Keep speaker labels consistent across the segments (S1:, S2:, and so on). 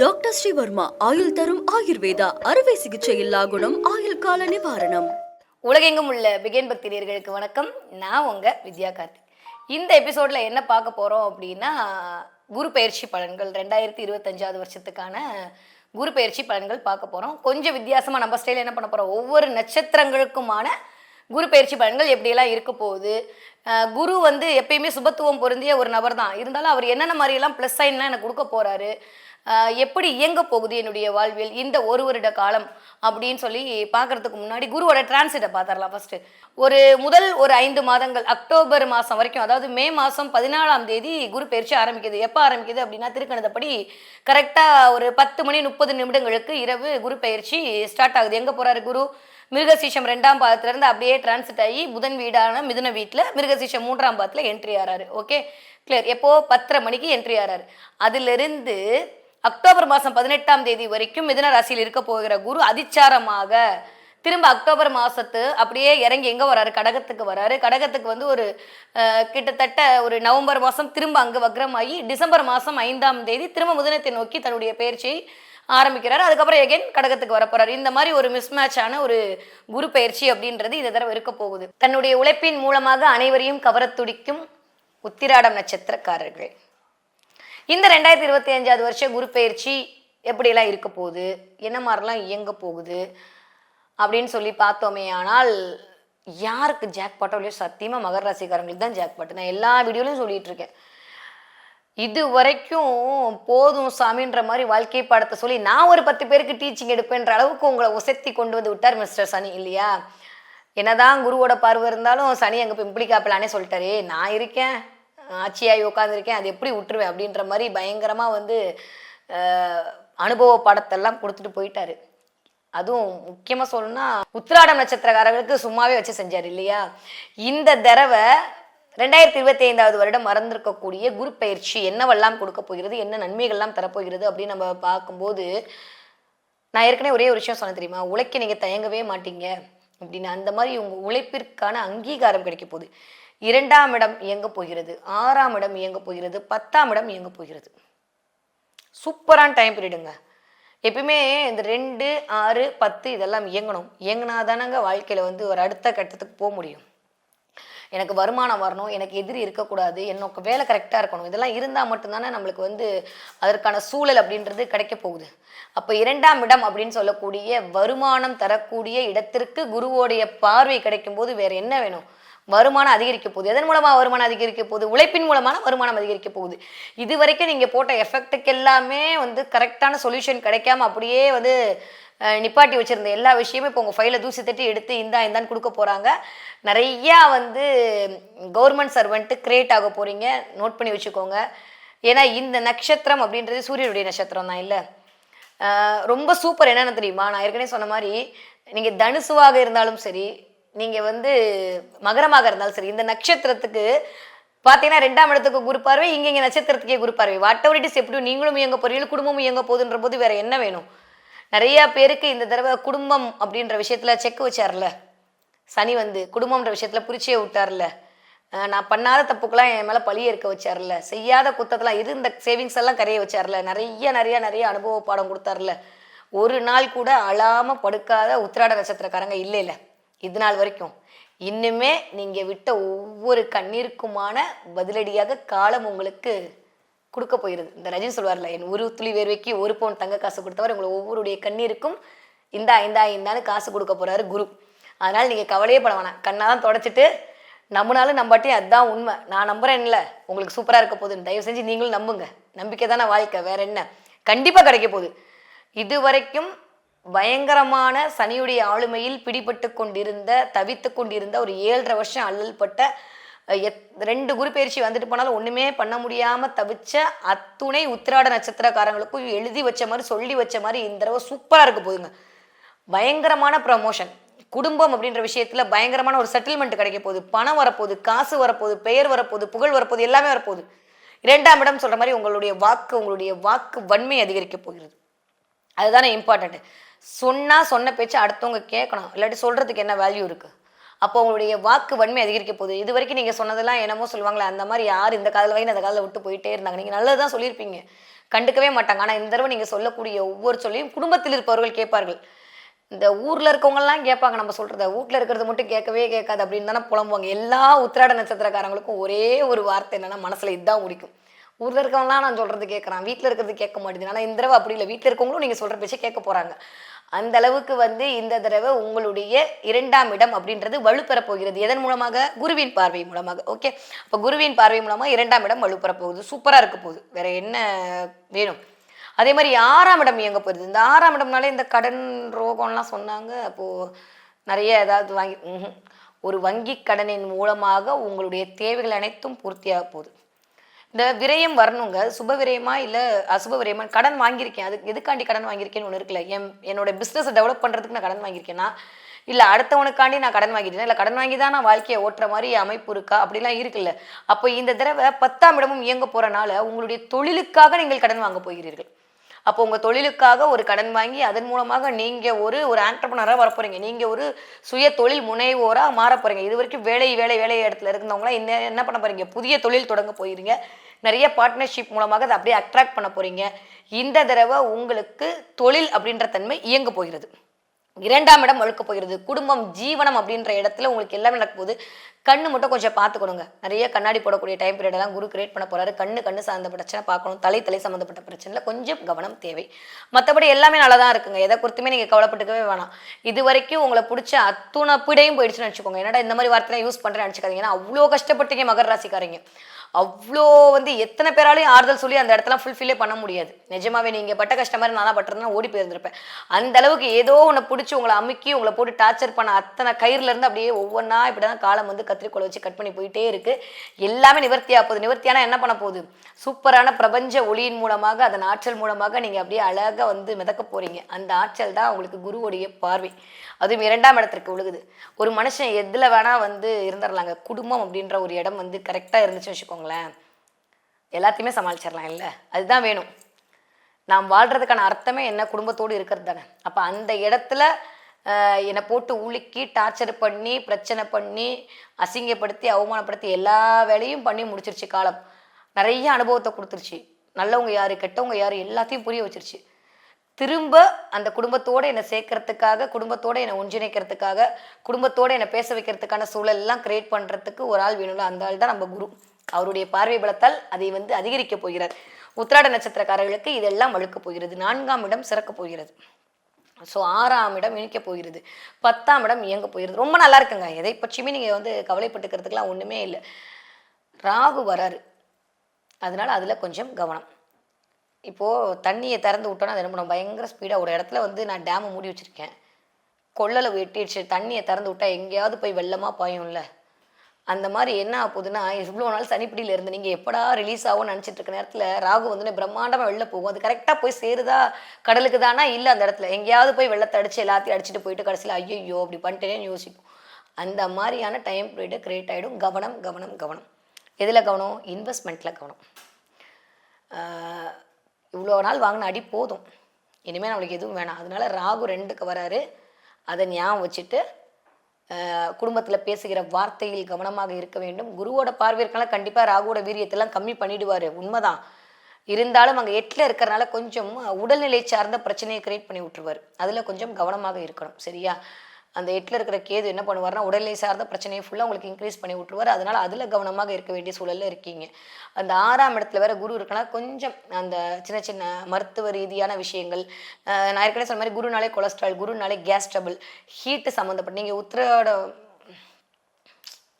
S1: Doctor Sreevarma ஆயுள் தரும் ஆயுர்வேதா அறுவை சிகிச்சை இல்லா குணம் ஆயுள் கால நிவாரணம்.
S2: உலகெங்கும் உள்ள பிகேன் பக்தீரியர்களுக்கு வணக்கம். நான் உங்க வித்யா கார்த்திக். இந்த எபிசோட்ல என்ன பார்க்க போறோம் அப்படின்னா குரு பயிற்சி பலன்கள் ரெண்டாயிரத்தி இருபத்தஞ்சாவது வருஷத்துக்கான குரு பயிற்சி பலன்கள் பார்க்க போறோம். கொஞ்சம் வித்தியாசமா நம்ம ஸ்டைலில் என்ன பண்ண போறோம்? ஒவ்வொரு நட்சத்திரங்களுக்குமான குரு பயிற்சி பலன்கள் எப்படியெல்லாம் இருக்க போகுது? குரு வந்து எப்பயுமே சுபத்துவம் பொருந்திய ஒரு நபர் தான் இருந்தாலும் அவர் என்னென்ன மாதிரியெல்லாம் ப்ளஸ் சைன்லாம் எனக்கு கொடுக்க போகிறாரு எப்படி இயங்க போகுது என்னுடைய வாழ்வில் இந்த ஒரு வருட காலம் அப்படின்னு சொல்லி பார்க்கறதுக்கு முன்னாடி குருவோட டிரான்சிட்டை பார்த்துடலாம் ஃபர்ஸ்ட் ஒரு முதல் ஒரு ஐந்து மாதங்கள் அக்டோபர் மாதம் வரைக்கும் அதாவது மே மாதம் பதினாலாம் தேதி குரு பயிற்சி ஆரம்பிக்குது. எப்போ ஆரம்பிக்குது அப்படின்னா திருக்கணிதப்படி கரெக்டாக ஒரு பத்து மணி முப்பது நிமிடங்களுக்கு இரவு குரு பயிற்சி ஸ்டார்ட் ஆகுது. எங்கே போகிறாரு குரு? மிருகசீஷம் ரெண்டாம் பாதத்திலேருந்து அப்படியே டிரான்சிட் ஆகி புதன் வீடான மிதுன வீட்டில் மிருகசீஷம் மூன்றாம் பாதத்தில் என்ட்ரி ஆறாரு. ஓகே கிளியர் எப்போ? பத்தரை மணிக்கு என்ட்ரி ஆறாரு. அதிலிருந்து அக்டோபர் மாதம் பதினெட்டாம் தேதி வரைக்கும் மிதன ராசியில் இருக்க போகிற குரு அதிச்சாரமாக திரும்ப அக்டோபர் மாதத்து அப்படியே இறங்கி எங்கே வராரு? கடகத்துக்கு வராரு. கடகத்துக்கு வந்து ஒரு கிட்டத்தட்ட ஒரு நவம்பர் மாதம் திரும்ப அங்கே வக்ரமாகி டிசம்பர் மாதம் ஐந்தாம் தேதி திரும்ப முதனத்தை நோக்கி தன்னுடைய பயிற்சியை ஆரம்பிக்கிறார். அதுக்கப்புறம் எகைன் கடகத்துக்கு வரப்போறாரு இந்த மாதிரி ஒரு மிஸ்மேட்சான ஒரு குரு பயிற்சி அப்படின்றது இந்த தடவை இருக்க போகுது. தன்னுடைய உழைப்பின் மூலமாக அனைவரையும் கவரத் துடிக்கும் உத்திராடம் நட்சத்திரக்காரர்கள். இந்த ரெண்டாயிரத்தி இருபத்தி அஞ்சாவது வருஷம் குரு பயிற்சி எப்படியெல்லாம் இருக்க போகுது? என்ன மாதிரிலாம் இயங்க போகுது? அப்படின்னு சொல்லி பார்த்தோமே ஆனால் யாருக்கு ஜாக் பாட்டோ இல்லையோ சத்தியமாக மகர ராசிக்காரங்களுக்கு தான் ஜாக் பாட்டு நான் எல்லா வீடியோலையும் சொல்லிட்டு இருக்கேன். இது வரைக்கும் போதும் சாமின்ற மாதிரி வாழ்க்கை பாடத்தை சொல்லி நான் ஒரு பத்து பேருக்கு டீச்சிங் எடுப்பேன்ற அளவுக்கு உங்களை உசத்தி கொண்டு வந்து விட்டார் மிஸ்டர் சனி இல்லையா? என்னதான் குருவோட பார்வை இருந்தாலும் சனி அங்கே பிம்பிளிக்காப்பலானே சொல்லிட்டாரே. நான் இருக்கேன். ஆட்சியாகி உட்காந்துருக்கேன் அது எப்படி விட்டுருவேன் அப்படின்ற மாதிரி பயங்கரமாக வந்து அனுபவ படத்தெல்லாம் கொடுத்துட்டு போயிட்டாரு. அதுவும் முக்கியமாக சொல்லணும்னா உத்திராடம் நட்சத்திரக்காரர்களுக்கு சும்மாவே வச்சு செஞ்சார் இல்லையா? இந்த தடவை ரெண்டாயிரத்தி இருபத்தி ஐந்தாவது வருடம் மறந்திருக்கக்கூடிய குரு பயிற்சி என்னவெல்லாம் கொடுக்க போகிறது என்ன நன்மைகள்லாம் தரப்போகிறது அப்படின்னு நம்ம பார்க்கும்போது நான் ஏற்கனவே ஒரே ஒரு விஷயம் சொன்னேன் தெரியுமா? உழைக்க நீங்கள் தயங்கவே மாட்டீங்க. அப்படின்னு அந்த மாதிரி உங்கள் உழைப்பிற்கான அங்கீகாரம் கிடைக்க போகுது. இரண்டாம் இடம் இயங்க போகிறது ஆறாம் இடம் இயங்க போகிறது பத்தாம் இடம் இயங்க போகிறது. சூப்பரான டைம் பீரியடுங்க எப்பயுமே இந்த ரெண்டு ஆறு பத்து இதெல்லாம் இயங்கணும். இயங்கினாதானங்க வாழ்க்கையில் வந்து ஒரு அடுத்த கட்டத்துக்கு போக முடியும். எனக்கு வருமானம் வரணும் எனக்கு எதிரி இருக்கக்கூடாது என்னோட வேலை கரெக்டாக இருக்கணும். இதெல்லாம் இருந்தால் மட்டும்தானே நம்மளுக்கு வந்து அதற்கான சூழல் அப்படின்றது கிடைக்க போகுது. அப்போ இரண்டாம் இடம் அப்படின்னு சொல்லக்கூடிய வருமானம் தரக்கூடிய இடத்திற்கு குருவோடைய பார்வை கிடைக்கும் போது வேறு என்ன வேணும்? வருமானம் அதிகரிக்க போகுது. எதன் மூலமா வருமானம் அதிகரிக்க போகுது? உழைப்பின் மூலமான வருமானம் அதிகரிக்க போகுது. இது வரைக்கும் நீங்க போட்ட எஃபெக்ட்டுக்கு எல்லாமே வந்து கரெக்டான சொல்யூஷன் கிடைக்காம அப்படியே வந்து நிப்பாட்டி வச்சிருந்த எல்லா விஷயமும் இப்போ உங்கள் ஃபைலை தூசி தட்டி எடுத்து இந்தா இந்தான்னு கொடுக்க போகிறாங்க நிறையா வந்து கவர்மெண்ட் சர்வெண்ட்டு கிரியேட் ஆக போகிறீங்க நோட் பண்ணி வச்சுக்கோங்க. ஏன்னா இந்த நட்சத்திரம் அப்படின்றது சூரியனுடைய நட்சத்திரம் தான் இல்லை? ரொம்ப சூப்பர் என்னென்னு தெரியுமா? நான் ஏற்கனவே சொன்ன மாதிரி நீங்கள் தனுசுவாக இருந்தாலும் சரி நீங்கள் வந்து மகரமாக இருந்தாலும் சரி இந்த நட்சத்திரத்துக்கு பார்த்தீங்கன்னா ரெண்டாம் இடத்துக்கு குரு பார்வை இங்கே இங்கே நட்சத்திரத்துக்கே குரு பார்வை. வாட் எவர் இட் இஸ் எப்படி நீங்களும் இயங்க போறீங்க குடும்பமும் இயங்க போகுதுன்ற போது வேற என்ன வேணும்? நிறைய பேருக்கு இந்த தடவை குடும்பம் அப்படின்ற விஷயத்துல செக் வச்சார்ல. சனி வந்து குடும்பம்ன்ற விஷயத்துல புரிச்சே விட்டார்ல. நான் பண்ணாத தப்புக்கெல்லாம் என் மேலே பழிய இருக்க வச்சார்ல. செய்யாத குத்தத்தெல்லாம் இருந்த சேவிங்ஸ் எல்லாம் கரைய வச்சார்ல? நிறைய நிறைய நிறைய அனுபவ பாடம் கொடுத்தார்ல. ஒரு நாள் கூட அழாம படுக்காத உத்திராட நட்சத்திரக்காரங்க இல்லை இல்லை இது நாள் வரைக்கும். இன்னுமே நீங்க விட்ட ஒவ்வொரு கண்ணீருக்குமான பதிலடியாக காலம் உங்களுக்கு கொடுக்க போயிருது. இந்த ரஜினி சொல்வார்ல என் ஒரு துளி வேர்வைக்கு ஒரு பவுன் தங்க காசு கொடுத்தவர் உங்களை ஒவ்வொருடைய கண்ணீருக்கும் இந்தா இந்தா இந்தான்னு காசு கொடுக்க போறாரு குரு. அதனால நீங்க கவலையே பட வேணாம். கண்ணாதான் தொடச்சிட்டு நம்பினாலும் நம்பாட்டியும் அதுதான் உண்மை. நான் நம்புறேன் இல்லை உங்களுக்கு சூப்பராக இருக்க போகுதுன்னு. தயவு செஞ்சு நீங்களும் நம்புங்க. நம்பிக்கை தானே வாழ்க்கை வேற என்ன? கண்டிப்பாக கிடைக்க போகுது. இது வரைக்கும் பயங்கரமான சனியுடைய ஆளுமையில் பிடிபட்டு கொண்டிருந்த தவித்து கொண்டிருந்த ஒரு ஏழரை வருஷம் அல்லல்பட்ட பட்ட எத்- ரெண்டு குரு பயிற்சி வந்துட்டு போனாலும் ஒண்ணுமே பண்ண முடியாம தவிச்ச அத்துணை உத்திராட நட்சத்திரக்காரங்களுக்கும் எழுதி வச்ச மாதிரி சொல்லி வச்ச மாதிரி இந்த தடவை சூப்பரா இருக்க போகுதுங்க பயங்கரமான ப்ரமோஷன் குடும்பம் அப்படின்ற விஷயத்துல பயங்கரமான ஒரு செட்டில்மெண்ட் கிடைக்க போகுது. பணம் வரப்போகுது காசு வரப்போகுது பெயர் வரப்போகுது புகழ் வரப்போகுது எல்லாமே வரப்போகுது. இரண்டாம் இடம் சொல்ற மாதிரி உங்களுடைய வாக்கு உங்களுடைய வாக்கு வன்மை அதிகரிக்க போகிறது. அதுதானே இம்பார்ட்டன்ட் சொன்னால் சொன்ன பேச்சு அடுத்தவங்க கேட்கணும். இல்லாட்டி சொல்கிறதுக்கு என்ன வேல்யூ இருக்குது அப்போ உங்களுடைய வாக்கு வன்மை அதிகரிக்க போகுது. இது வரைக்கும் நீங்கள் சொன்னதெல்லாம் என்னமோ சொல்லுவாங்களே அந்த மாதிரி யார் இந்த காதில் வாங்கி அந்த காதில் விட்டு போயிட்டே இருந்தாங்க. நீங்க நல்லதுதான் சொல்லியிருப்பீங்க. கண்டுக்கவே மாட்டாங்க. ஆனால் இந்த தடவை நீங்கள் சொல்லக்கூடிய ஒவ்வொரு சொல்லியும் குடும்பத்தில் இருப்பவர்கள் கேட்பார்கள். இந்த ஊரில் இருக்கவங்கலாம் கேட்பாங்க. நம்ம சொல்கிறத வீட்டில் இருக்கிறது மட்டும் கேட்கவே கேட்காது அப்படின்னு தானே புலம்புவாங்க. எல்லா உத்திராட நட்சத்திரக்காரங்களுக்கும் ஒரே ஒரு வார்த்தை என்னென்னா மனசில் இதுதான் முடிக்கும் ஊரில் இருக்கவங்களாம் நான் சொல்கிறது கேட்குறான் வீட்டில் இருக்கிறது கேட்க மாட்டேங்குது. ஆனால் இந்த தடவை அப்படி இல்லை. வீட்டில் இருக்கவங்களும் நீங்கள் சொல்கிற பேச்சை கேட்க போகிறாங்க அந்த அளவுக்கு வந்து இந்த தடவை உங்களுடைய இரண்டாம் இடம் அப்படின்றது வலுப்பெறப் போகிறது. எதன் மூலமாக? குருவின் பார்வை மூலமாக. ஓகே? அப்போ குருவின் பார்வை மூலமாக இரண்டாம் இடம் வலுப்பெறப் போகுது. சூப்பராக இருக்க போகுது. வேற என்ன வேணும்? அதே மாதிரி ஆறாம் இடம் இயங்க போகுது. இந்த ஆறாம் இடம்னாலே இந்த கடன் ரோகம்லாம் சொன்னாங்க. அப்போது நிறைய ஏதாவது வாங்கி ஒரு வங்கி கடனின் மூலமாக உங்களுடைய தேவைகள் அனைத்தும் பூர்த்தியாக போகுது. இந்த விரயம் வரணுங்க. சுப விரயமா இல்லை அசுப விரயமா? கடன் வாங்கியிருக்கேன். அதுக்கு எதுக்காண்டி கடன் வாங்கியிருக்கேன்னு ஒன்று இருக்குல்ல. என் என்னோட பிஸ்னஸை டெவலப் பண்ணுறதுக்கு நான் கடன் வாங்கியிருக்கேனா? இல்லை அடுத்தவனுக்காண்டி நான் கடன் வாங்கிட்டேன்? இல்லை கடன் வாங்கி தான் நான் வாழ்க்கையை ஓட்டுற மாதிரி அமைப்பு இருக்கா? அப்படிலாம் இருக்குல்ல. அப்போ இந்த தடவை பத்தாம் இடமும் இயங்க போகிறனால உங்களுடைய தொழிலுக்காக நீங்கள் கடன் வாங்க போகிறீர்கள். அப்போ உங்கள் தொழிலுக்காக ஒரு கடன் வாங்கி அதன் மூலமாக நீங்கள் ஒரு ஒரு ஆண்டர்பனராக வரப்போகிறீங்க நீங்கள் ஒரு சுய தொழில் முனைவோராக மாற போகிறீங்க இது வரைக்கும் வேலை வேலை வேலை இடத்துல இருந்தவங்களாம் என்ன என்ன பண்ண போகிறீங்க புதிய தொழில் தொடங்க போயிருங்க நிறைய பார்ட்னர்ஷிப் மூலமாக அதை அப்படியே அட்ராக்ட் பண்ண போகிறீங்க இந்த தடவை உங்களுக்கு தொழில் அப்படின்ற தன்மை இயங்க போகிறது. இரண்டாம் இடம் வழுக்க போகிறது. குடும்பம் ஜீவனம் அப்படின்ற இடத்துல உங்களுக்கு எல்லாமே நடக்க போகுது கண்ணு மட்டும் கொஞ்சம் பார்த்துக்கணுங்க. நிறைய கண்ணாடி போடக்கூடிய டைம் பீரியட் குரு கிரியேட் பண்ண போறாரு. கண்ணு கண்ணு சார்ந்த பிரச்சனை பார்க்கணும். தலை தலை சம்மந்தப்பட்ட பிரச்சனைல கொஞ்சம் கவனம் தேவை. மற்றபடி எல்லாமே நல்லா தான் இருக்குங்க. எதை குறித்துமே நீங்கள் கவலைப்பட்டுக்கவே வேணாம். இது வரைக்கும் உங்களை பிடிச்ச அத்துணை பிடையும் போயிடுச்சுன்னு வச்சுக்கோங்க. என்னடா இந்த மாதிரி வார்த்தைலாம் யூஸ் பண்ணுறேன்னு நினச்சிக்காதீங்கன்னா அவ்வளோ கஷ்டப்பட்டீங்க மகர ராசிக்காரங்க. அவ்வளோ வந்து எத்தனை பேராலையும் ஆறுதல் சொல்லி அந்த இடத்துல ஃபுல்ஃபில்லே பண்ண முடியாது. நிஜமாவே நீங்கள் பட்ட கஷ்டம் மாதிரி நானா பட்டிருந்தா ஓடி போயிருந்திருப்பேன். அந்த அளவுக்கு ஏதோ ஒன்று பிடிச்சி உங்களை அமுக்கி உங்களை போட்டு டார்ச்சர் பண்ண அத்தனை கயிறுல இருந்து அப்படியே ஒவ்வொன்றா இப்படி தான் காலம் வந்து கத்திரிக்கோளை வச்சு கட் பண்ணி போயிட்டே இருக்கு. எல்லாமே நிவர்த்தியாக போகுது. நிவர்த்தியானா என்ன பண்ண போகுது? சூப்பரான பிரபஞ்ச ஒளியின் மூலமாக அதன் ஆற்றல் மூலமாக நீங்கள் அப்படியே அழகாக வந்து மிதக்க போறீங்க. அந்த ஆற்றல் தான் உங்களுக்கு குருவுடைய பார்வை. அதுவும் இரண்டாம் இடத்திற்கு விழுகுது ஒரு மனுஷன் எதில் வேணா வந்து இருந்துடலாங்க குடும்பம் அப்படின்ற ஒரு இடம் வந்து கரெக்டாக இருந்துச்சுன்னு வச்சுக்கோங்களேன். எல்லாத்தையுமே சமாளிச்சிடலாம் இல்லை? அதுதான் வேணும். நாம் வாழ்கிறதுக்கான அர்த்தமே என்ன? குடும்பத்தோடு இருக்கிறது தானே. அப்போ அந்த இடத்துல என்னை போட்டு உலுக்கி டார்ச்சர் பண்ணி பிரச்சனை பண்ணி அசிங்கப்படுத்தி அவமானப்படுத்தி எல்லா வேலையும் பண்ணி முடிச்சிருச்சு காலம். நிறைய அனுபவத்தை கொடுத்துருச்சு. நல்லவங்க யார் கெட்டவங்க யார் எல்லாத்தையும் புரிய வச்சிருச்சு. திரும்ப அந்த குடும்பத்தோடு என்னை சேர்க்கறதுக்காக குடும்பத்தோடு என்னை ஒன்றிணைக்கிறதுக்காக குடும்பத்தோடு என்னை பேச வைக்கிறதுக்கான சூழல் எல்லாம் பண்ணுறதுக்கு ஒரு ஆள் வேணும்ல? அந்த ஆள் தான் நம்ம குரு. அவருடைய பார்வை பலத்தால் அதை வந்து அதிகரிக்க போகிறார். உத்திராட நட்சத்திரக்காரர்களுக்கு இதெல்லாம் வழுக்க போகிறது. நான்காம் இடம் சிறக்க போகிறது. ஸோ ஆறாம் இடம் இணைக்க போகிறது. பத்தாம் இடம் இயங்க போகிறது. ரொம்ப நல்லா இருக்குங்க. எதை பற்றியுமே நீங்கள் வந்து கவலைப்பட்டுக்கிறதுக்கெல்லாம் ஒன்றுமே இல்லை. ராகு வராரு. அதனால் அதில் கொஞ்சம் கவனம். இப்போது தண்ணியை திறந்து விட்டோன்னா அது என்ன பண்ணும்? பயங்கர ஸ்பீடாக ஒரு இடத்துல வந்து நான் டேமை மூடி வச்சுருக்கேன். கொள்ளலை வெட்டிடுச்சு. தண்ணியை திறந்து விட்டால் எங்கேயாவது போய் வெள்ளமாக பாயும்ல. அந்த மாதிரி என்ன ஆகுதுன்னா இவ்வளோ நாள் சனிப்பிடியில் இருந்து நீங்கள் எப்படா ரிலீஸ் ஆகும்னு நினச்சிட்டு இருக்க நேரத்தில் ராகு வந்து பிரம்மாண்டமாக வெளில போகும். அது கரெக்டாக போய் சேருதா? கடலுக்கு தானா இல்லை அந்த இடத்துல. எங்கேயாவது போய் வெள்ளத்தை அடிச்சு எல்லாத்தையும் அடிச்சுட்டு போயிட்டு கடைசியில் ஐயோ அப்படி பண்ணிட்டேன்னு யோசிக்கும். அந்த மாதிரியான டைம் பீரியட் கிரியேட் ஆகிடும் கவனம் கவனம் கவனம். எதில் கவனம்? இன்வெஸ்ட்மெண்ட்டில் கவனம். இவ்வளோ நாள் வாங்கின அடி போதும். இனிமேல் நம்மளுக்கு எதுவும் வேணாம். அதனால ராகு ரெண்டுக்கு வராரு. அதை ஞாபகம் வச்சுட்டு குடும்பத்தில் பேசுகிற வார்த்தையில் கவனமாக இருக்க வேண்டும். குருவோட பார்வையிற்கெல்லாம் கண்டிப்பாக ராகுவோட வீரியத்தெல்லாம் கம்மி பண்ணிடுவார். உண்மைதான். இருந்தாலும் அங்கே எட்டில் இருக்கிறனால கொஞ்சம் உடல்நிலை சார்ந்த பிரச்சனையை கிரியேட் பண்ணி விட்டுருவார். அதில் கொஞ்சம் கவனமாக இருக்கணும். சரியா? அந்த எட்டில் இருக்கிற கேது என்ன பண்ணுவார்னா உடல்நிலை சார்ந்த பிரச்சனையை ஃபுல்லாக உங்களுக்கு இன்க்ரீஸ் பண்ணி விட்டுருவார். அதனால் அதில் கவனமாக இருக்க வேண்டிய சூழலில் இருக்கீங்க. அந்த ஆறாம் இடத்துல வேற குரு இருக்கனா கொஞ்சம் அந்த சின்ன சின்ன மருத்துவ ரீதியான விஷயங்கள் நான் ஏற்கனவே சொன்ன மாதிரி குருனாலே கொலஸ்ட்ரால் குருனாலே கேஸ் ட்ரபிள் ஹீட்டு சம்மந்தப்பட்ட நீங்கள் உத்திரோட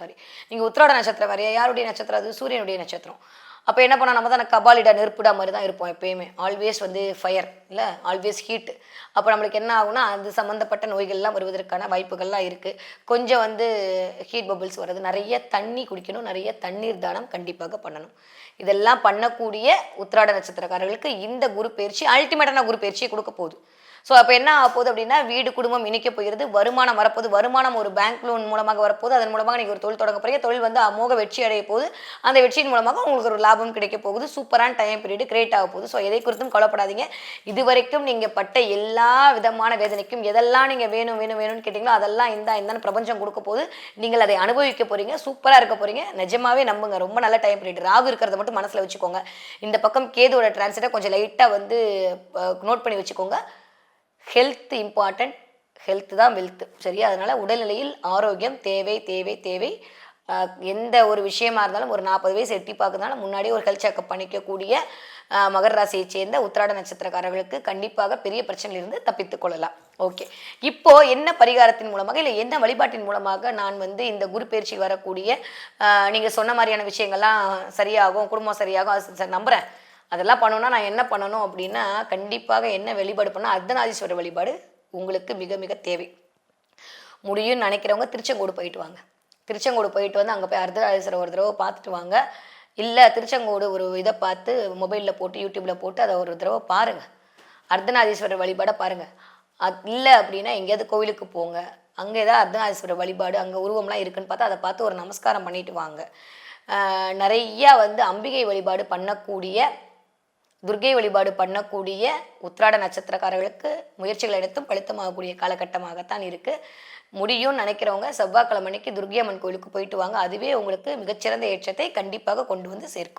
S2: சாரி நீங்கள் உத்திராட நட்சத்திரம் வேறு யாருடைய நட்சத்திரம் அது? சூரியனுடைய நட்சத்திரம். அப்போ என்ன பண்ணா நம்ம தான் கபாலிடா நெருப்புடா மாதிரி தான் இருப்போம் எப்பயுமே. ஆல்வேஸ் வந்து ஃபயர் இல்லை? ஆல்வேஸ் ஹீட் அப்போ நம்மளுக்கு என்ன ஆகும்னா அது சம்மந்தப்பட்ட நோய்கள்லாம் வருவதற்கான வாய்ப்புகள்லாம் இருக்குது கொஞ்சம் வந்து ஹீட் பபிள்ஸ் வர்றது நிறைய தண்ணி குடிக்கணும் நிறைய தண்ணீர் தானம் கண்டிப்பாக பண்ணணும். இதெல்லாம் பண்ணக்கூடிய உத்திராட நட்சத்திரக்காரர்களுக்கு இந்த குரு பயிற்சி அல்டிமேட்டான குரு பயிற்சியை கொடுக்க போகுது. ஸோ அப்போ என்ன ஆக போகுது அப்படின்னா வீடு குடும்பம் இணைக்க போகிறது வருமானம் வரப்போது வருமானம் ஒரு பேங்க் லோன் மூலமாக வரப்போகுது. அதன் மூலமாக நீங்கள் ஒரு தொழில் தொடங்க போகிறீங்க தொழில் வந்து அமோக வெற்றி அடைய போகுது. அந்த வெற்றியின் மூலமாக உங்களுக்கு ஒரு லாபம் கிடைக்க போகுது. சூப்பரான டைம் பீரியடு கிரியேட் ஆக போகுது. ஸோ எதை குறித்தும் கவலைப்படாதீங்க. இது வரைக்கும் நீங்கள் பட்ட எல்லா விதமான வேதனைக்கும் எதெல்லாம் நீங்கள் வேணும் வேணும் வேணும்னு கேட்டிங்களோ அதெல்லாம் இந்த இந்த பிரபஞ்சம் கொடுக்க போது நீங்கள் அதை அனுபவிக்க போகிறீங்க சூப்பராக இருக்க போகிறீங்க நிஜமாவே நம்புங்க. ரொம்ப நல்ல டைம் பீரியட் ராகு இருக்கிறத மட்டும் மனசில் வச்சுக்கோங்க. இந்த பக்கம் கேதுவோட டிரான்சிட்டை கொஞ்சம் லைட்டாக வந்து நோட் பண்ணி வச்சுக்கோங்க. ஹெல்த் இம்பார்ட்டன்ட் ஹெல்த் தான் வெல்த் சரியா? அதனால் உடல்நிலையில் ஆரோக்கியம் தேவை தேவை தேவை. எந்த ஒரு விஷயமா இருந்தாலும் ஒரு நாற்பது வயசு எட்டி பார்க்கறதுனால முன்னாடியே ஒரு ஹெல்த் செக்அப் பண்ணிக்கக்கூடிய மகர ராசியை சேர்ந்த உத்திராட நட்சத்திரக்காரர்களுக்கு கண்டிப்பாக பெரிய பிரச்சனையிலிருந்து தப்பித்துக் கொள்ளலாம். ஓகே. இப்போ என்ன பரிகாரத்தின் மூலமாக இல்லை என்ன வழிபாட்டின் மூலமாக நான் வந்து இந்த குரு பயிற்சி வரக்கூடிய நீங்கள் சொன்ன மாதிரியான விஷயங்கள்லாம் சரியாகும் குடும்பம் சரியாகும் நம்புகிறேன் அதெல்லாம் பண்ணணும்னா நான் என்ன பண்ணணும் அப்படின்னா கண்டிப்பாக என்ன வழிபாடு பண்ணால் அர்த்தநாதீஸ்வரர் வழிபாடு உங்களுக்கு மிக மிக தேவை. முடியும்னு நினைக்கிறவங்க திருச்செங்கோடு போயிட்டு வாங்க. திருச்செங்கோடு போயிட்டு வந்து அங்கே போய் அர்த்தநாதீஸ்வரர் ஒரு தடவை பார்த்துட்டு வாங்க. இல்லை திருச்செங்கோடு ஒரு இதை பார்த்து மொபைலில் போட்டு யூடியூப்பில் போட்டு அதை ஒரு தடவை பாருங்கள் அர்த்தநாதீஸ்வரர் வழிபாடை பாருங்கள் அது இல்லை அப்படின்னா எங்கேயாவது கோவிலுக்கு போங்க. அங்கே ஏதாவது அர்த்தநாதீஸ்வரர் வழிபாடு அங்கே உருவம்லாம் இருக்குன்னு பார்த்தா அதை பார்த்து ஒரு நமஸ்காரம் பண்ணிட்டு வாங்க. நிறையா வந்து அம்பிகை வழிபாடு பண்ணக்கூடிய துர்க்கை வழிபாடு பண்ணக்கூடிய உத்திராட நட்சத்திரக்காரர்களுக்கு முயற்சிகள் எடுத்தும் பழுத்தமாகக்கூடிய காலகட்டமாகத்தான் இருக்கு. முடியும்னு நினைக்கிறவங்க செவ்வாய்க்கிழமை அன்னைக்கு துர்க்கை அம்மன் கோயிலுக்கு போயிட்டு வாங்க. அதுவே உங்களுக்கு மிகச்சிறந்த ஏற்றத்தை கண்டிப்பாக கொண்டு வந்து சேர்க்கும்.